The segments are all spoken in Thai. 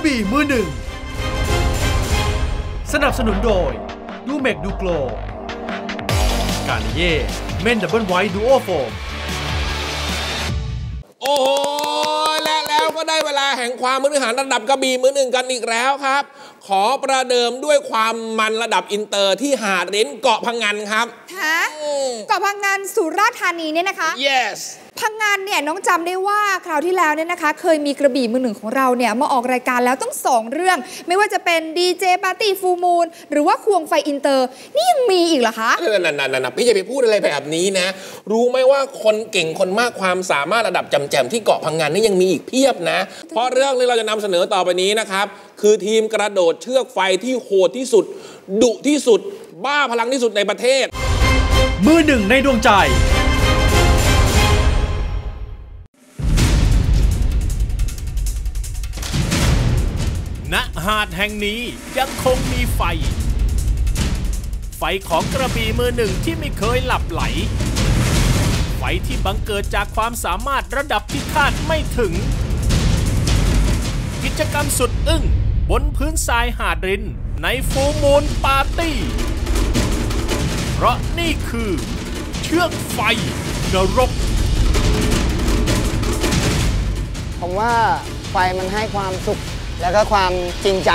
ระบี่มือหนึ่ง สนับสนุนโดย ดูเมกดูโกลกาลิเย่เมนดับเบิลไวท์ดูโอโฟม โอ้โหและแล้วก็ได้เวลาแห่งความมือหารระดับกระบี่มือหนึ่งกันอีกแล้วครับ ขอประเดิมด้วยความมันระดับอินเตอร์ที่หาดริ้นเกาะพังงานครับ ฮะเกาะพังงานสุราษฎร์ธานีเนี่ยนะคะ yes พังงานเนี่ยน้องจำได้ว่าคราวที่แล้วเนี่ยนะคะ เคยมีกระบี่มือหนึ่งของเราเนี่ยมาออกรายการแล้วต้องสองเรื่อง ไม่ว่าจะเป็นดีเจปาร์ตี้ฟูมูลหรือว่าควงไฟอินเตอร์ นี่ยังมีอีกเหรอคะนั่นนั่นนั่นพี่จะไปพูดอะไรแบบนี้นะ รู้ไหมว่าคนเก่งคนมากความสามารถระดับจำแจมที่เกาะพังงานนี่ยังมีอีกเพียบนะ เพราะเรื่องที่เราจะนำเสนอต่อไปนี้นะครับคือทีมกระโดดเชือกไฟที่โหดที่สุด ดุที่สุด บ้าพลังที่สุดในประเทศ มือหนึ่งในดวงใจ หาดแห่งนี้ยังคงมีไฟ ไฟของกระบี่มือหนึ่งที่ไม่เคยหลับไหล ไฟที่บังเกิดจากความสามารถระดับที่คาดไม่ถึง กิจกรรมสุดอึ้งบนพื้นทรายหาดรินในฟูมูลปาร์ตี้ เพราะนี่คือ เชือกไฟนรก ผมว่าไฟมันให้ความสุข แล้วก็ความจริงใจ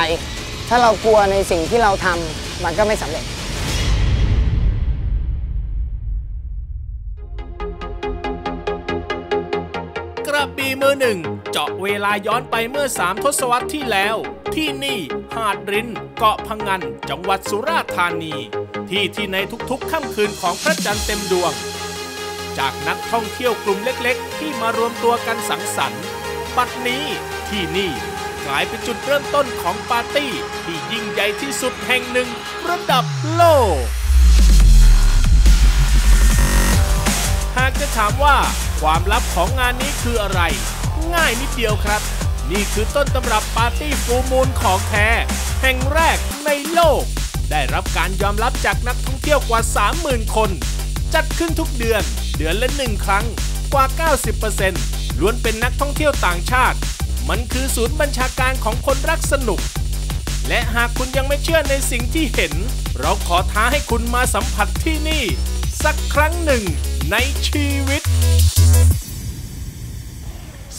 ถ้าเรากลัวในสิ่งที่เราทำมันก็ไม่สำเร็จกระบี่มือหนึ่งเจาะเวลาย้อนไปเมื่อ 3 ทศวรรษที่แล้ว ที่นี่หาดรินเกาะพังงัน จังหวัดสุราษฎร์ธานี ที่ที่ในทุกๆค่ำคืนของพระจันทร์เต็มดวง จากนักท่องเที่ยวกลุ่มเล็กๆ ที่มารวมตัวกันสังสรรค์ ปัดนี้ที่นี่ กลายเป็นจุดเริ่มต้นของปาร์ตี้ ที่ยิ่งใหญ่ที่สุดแห่งหนึ่งระดับโลก หากจะถามว่าความลับของงานนี้คืออะไร ง่ายนิดเดียวครับ นี่คือต้นตำรับปาร์ตี้ฟูมูลของแท้ แห่งแรกในโลก ได้รับการยอมรับจากนักท่องเที่ยวกว่า 30,000 คน จัดขึ้นทุกเดือน เดือนละหนึ่งครั้งกว่า 90%ล้วนเป็นนักท่องเที่ยวต่างชาติ มันคือศูนย์บัญชาการของคนรักสนุก และหากคุณยังไม่เชื่อในสิ่งที่เห็น เราขอท้าให้คุณมาสัมผัสที่นี่ สักครั้งหนึ่งในชีวิต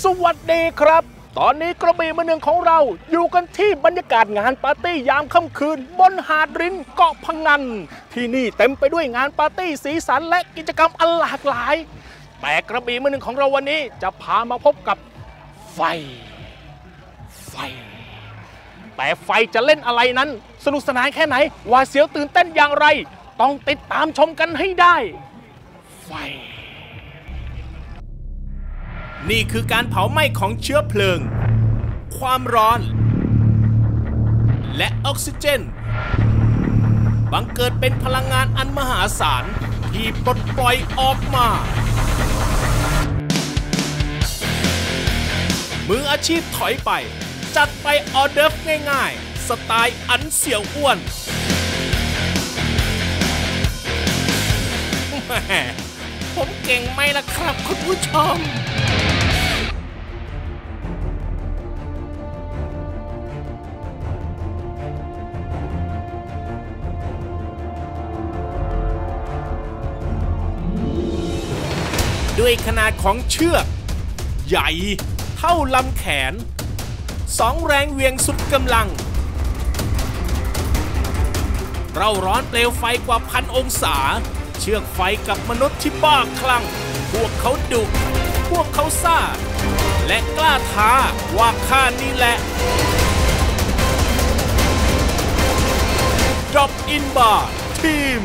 สวัสดีครับ ตอนนี้กระบี่มือหนึ่งของเราอยู่กันที่บรรยากาศงานปาร์ตี้ยามค่ำคืน บนหาดรินเกาะพังงัน ที่นี่เต็มไปด้วยงานปาร์ตี้สีสันและกิจกรรมอันหลากหลาย แต่กระบี่มือหนึ่งของเราวันนี้จะพามาพบกับไฟ ฟ แต่ไฟจะเล่นอะไรนั้น สนุกสนานแค่ไหนหวาดเสียวตื่นเต้นอย่างไร ต้องติดตามชมกันให้ได้ ไฟ นี่คือการเผาไหม้ของเชื้อเพลิง ความร้อน และออกซิเจน บังเกิดเป็นพลังงานอันมหาศาลที่ปลดปล่อยออกมา มืออาชีพถอยไป จัดไปออเดิร์ฟง่ายๆ สไตล์อันเสี่ยวอ้วนแหมผมเก่งไหมล่ะครับคุณผู้ชม ด้วยขนาดของเชือก ใหญ่เท่าลำแขน สองแรงเวียงสุดกำลัง เราร้อนเปลวไฟกว่าพันองศา เชือกไฟกับมนุษย์ที่บ้าคลั่ง พวกเขาดุพวกเขาซ่า และกล้าท้าว่าข้านี่แหละ Drop in Bar ทีม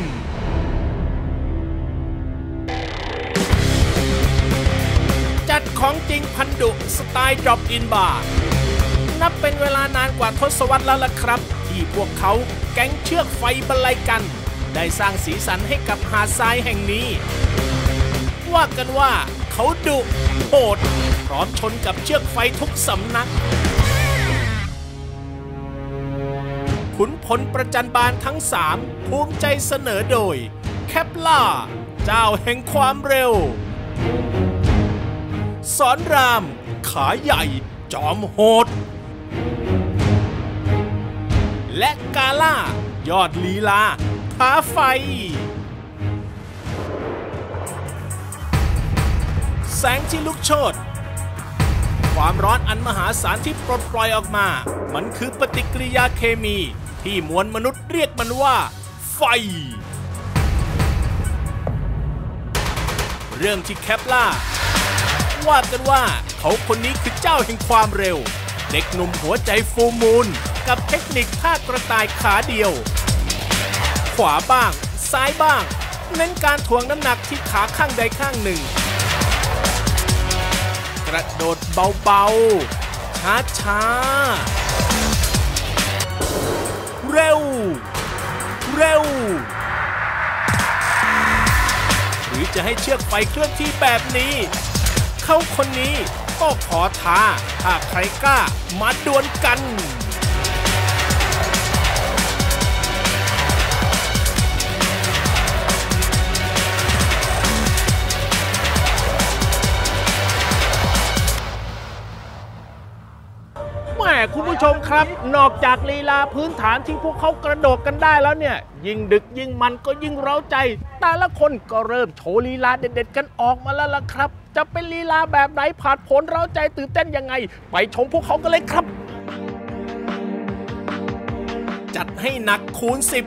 จัดของจริงพันดุสไตล์ Drop in Bar นับเป็นเวลานานกว่าทศวรรษแล้วล่ะครับ ที่พวกเขาแก๊งเชือกไฟบรรลัยกัน ได้สร้างสีสันให้กับหาดทรายแห่งนี้ ว่ากันว่าเขาดุโหดพร้อมชนกับเชือกไฟทุกสำนัก ขุนพลประจันบานทั้งสามภูมิใจเสนอโดย แคปล่า เจ้าแห่งความเร็ว สอนราม ขาใหญ่ จอมโหด และกาล่า ยอดลีลาท้าไฟ แสงที่ลุกโชนความร้อนอันมหาศาลที่ปลดปล่อยออกมา มันคือปฏิกิริยาเคมี ที่มวลมนุษย์เรียกมันว่า ไฟ เรื่องที่แคปล่า ว่ากันว่าเขาคนนี้คือเจ้าแห่งความเร็ว เด็กหนุ่มหัวใจฟูมูล กับเทคนิคท่ากระต่ายขาเดียว ขวาบ้าง ซ้ายบ้าง เน้นการถ่วงน้ำหนักที่ขาข้างใดข้างหนึ่ง กระโดดเบาๆ ช้าช้าๆเร็ว เร็ว หรือจะให้เชือกไฟเคลื่อนที่แบบนี้ เขาคนนี้ก็ขอท้า ถ้าใครกล้ามาดวลกัน คุณผู้ชมครับ นอกจากลีลาพื้นฐานที่พวกเขากระโดดกันได้แล้วเนี่ย ยิ่งดึกยิ่งมันก็ยิ่งเร้าใจ แต่ละคนก็เริ่มโชว์ลีลาเด็ด ๆ กันออกมาแล้วล่ะครับ จะเป็นลีลาแบบไหนผ่านผลเร้าใจตื่นเต้นยังไง ไปชมพวกเขากันเลยครับ จัดให้หนักคูณสิบ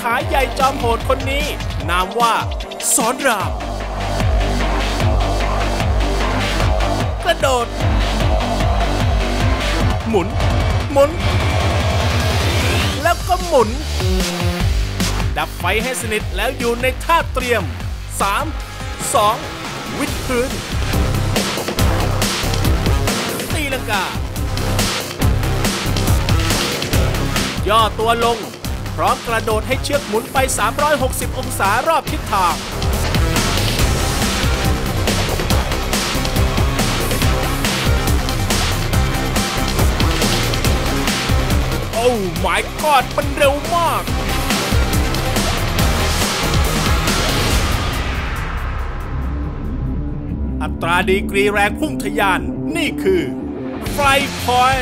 ขาใหญ่จอมโหดคนนี้ นามว่าสอนรามกระโดด มุน หมุน แล้วก็หมุน ดับไฟให้สนิทแล้วอยู่ในท่าเตรียม 3 2 วิดพื้น ตีลังกา ย่อตัวลง พร้อมกระโดดให้เชือกหมุนไป 360 องศารอบทิศทาง โอ้ my god มันเร็วมากอัตราดีกรีแรงพุ่งทะยาน นี่คือไฟพอย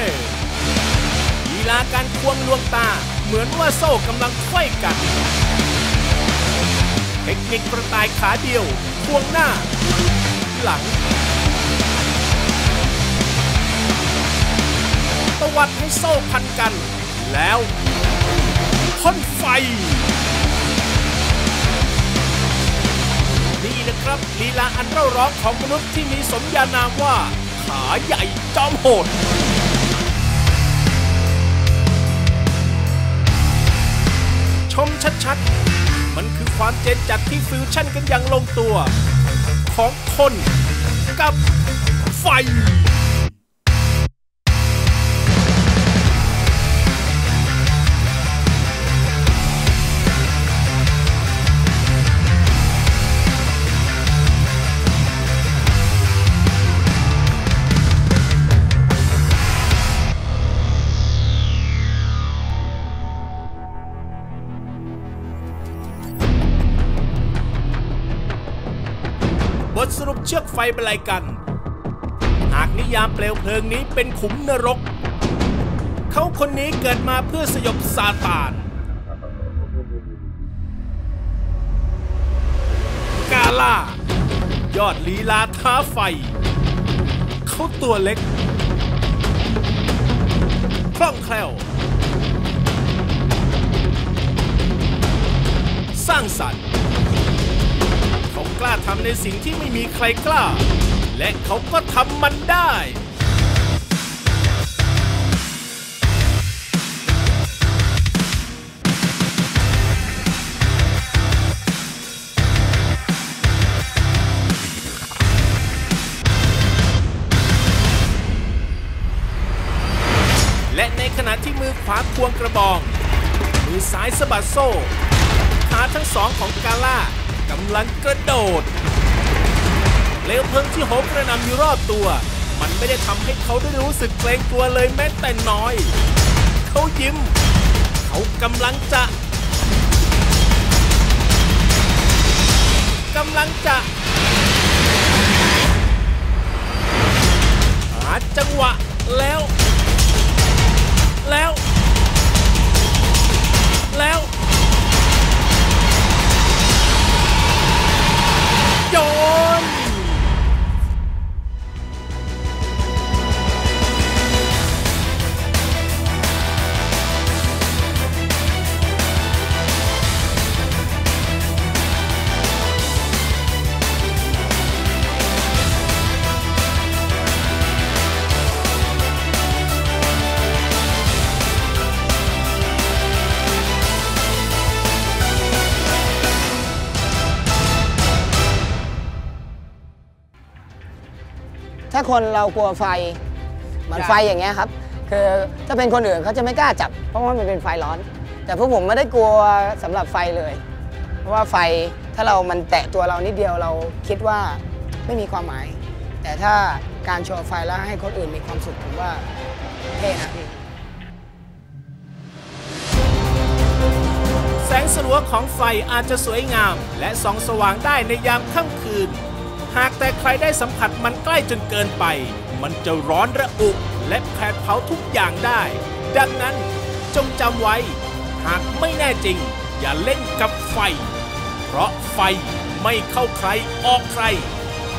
ลีลาการควงลวงตา เหมือนว่าโซ่กำลังไขว้กัน เทคนิคกระต่ายขาเดียว ควงหน้า หลัง ตวัดให้โซ่พันกัน แล้วพ่นไฟ นี่นะครับลีลาอันเร่าร้องของมนุษย์ที่มีสมญานามว่า ขาใหญ่จอมโหดชมชัดๆ มันคือความเจนจัดที่ฟิวชั่นกันอย่างลงตัว ของคนกับไฟ ทสรุปเชือกไฟบรรลัยกัน หากนิยามเปลวเพลิงนี้เป็นขุมนรก เขาคนนี้เกิดมาเพื่อสยบซาตานกาล่ายอดลีลาท้าไฟ เขาตัวเล็กคล่องแคล่ว สร้างสรรค์ ล้าทำในสิ่งที่ไม่มีใครกล้า และเขาก็ทำมันได้และในขณะที่มือขวาควงกระบอง มือซ้ายสะบัดโซ่ ขาทั้งสองของกาล่า กำลังกระโดดเปลวเพลิงที่โหมกระหนำอยู่รอบตัว มันไม่ได้ทำให้เขาได้รู้สึกเกรงกลัวเลยแม้แต่น้อย เขายิ้ม เขากำลังจะกำลังจะหาจังหวะแล้ว แล้ว แล้ว คนเรากลัวไฟเหมือนไฟอย่างเงี้ยครับ คือถ้าเป็นคนอื่นเขาจะไม่กล้าจับ เพราะว่ามันเป็นไฟร้อน แต่พวกผมไม่ได้กลัวสำหรับไฟเลย เพราะว่าไฟถ้าเรามันแตะตัวเรานิดเดียวเราคิดว่าไม่มีความหมาย แต่ถ้าการโชว์ไฟแล้วให้คนอื่นมีความสุขผมว่าเท่นะพี่แสงสลัวของไฟอาจจะสวยงาม และส่องสว่างได้ในยามค่ำคืน หากแต่ใครได้สัมผัสมันใกล้จนเกินไป มันจะร้อนระอุและแผดเผาทุกอย่างได้ ดังนั้นจงจำไว้ หากไม่แน่จริง อย่าเล่นกับไฟ เพราะไฟไม่เข้าใครออกใคร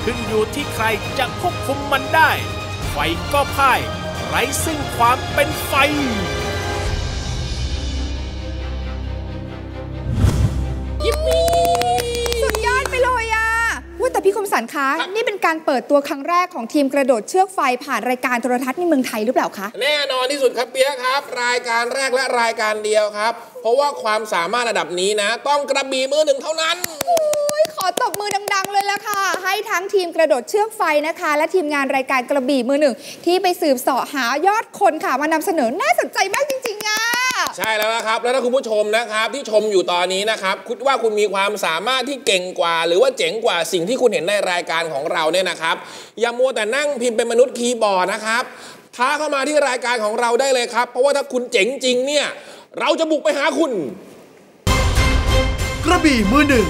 ขึ้นอยู่ที่ใครจะควบคุมมันได้ ไฟก็พ่าย ไร้ซึ่งความเป็นไฟ สันคะครับนี่เป็นการเปิดตัวครั้งแรกของทีมกระโดดเชือกไฟผ่านรายการโทรทัศน์ในเมืองไทยหรือเปล่าคะแน่นอนที่สุดครับเปียกครับ รายการแรกและรายการเดียวครับ เพราะว่าความสามารถระดับนี้นะ ต้องกระบี่มือหนึ่งเท่านั้นอุ๊ยขอตบมือดัง ๆ เลยละค่ะ ให้ทั้งทีมกระโดดเชือกไฟนะคะ และทีมงานรายการกระบี่มือหนึ่งที่ไปสืบเสาะหายอดคนค่ะมานำเสนอน่าสนใจมากจริงๆอะ ใช่แล้วนะครับ แล้วถ้าคุณผู้ชมนะครับ ที่ชมอยู่ตอนนี้นะครับคิดว่าคุณมีความสามารถที่เก่งกว่า หรือว่าเจ๋งกว่าสิ่งที่คุณเห็นในรายการของเราเนี่ยนะครับ อย่ามัวแต่นั่งพิมพ์เป็นมนุษย์คีย์บอร์ดนะครับท้าเข้ามาที่รายการของเราได้เลยครับ เพราะว่าถ้าคุณเจ๋งจริงเนี่ย เราจะบุกไปหาคุณ กระบี่มือหนึ่ง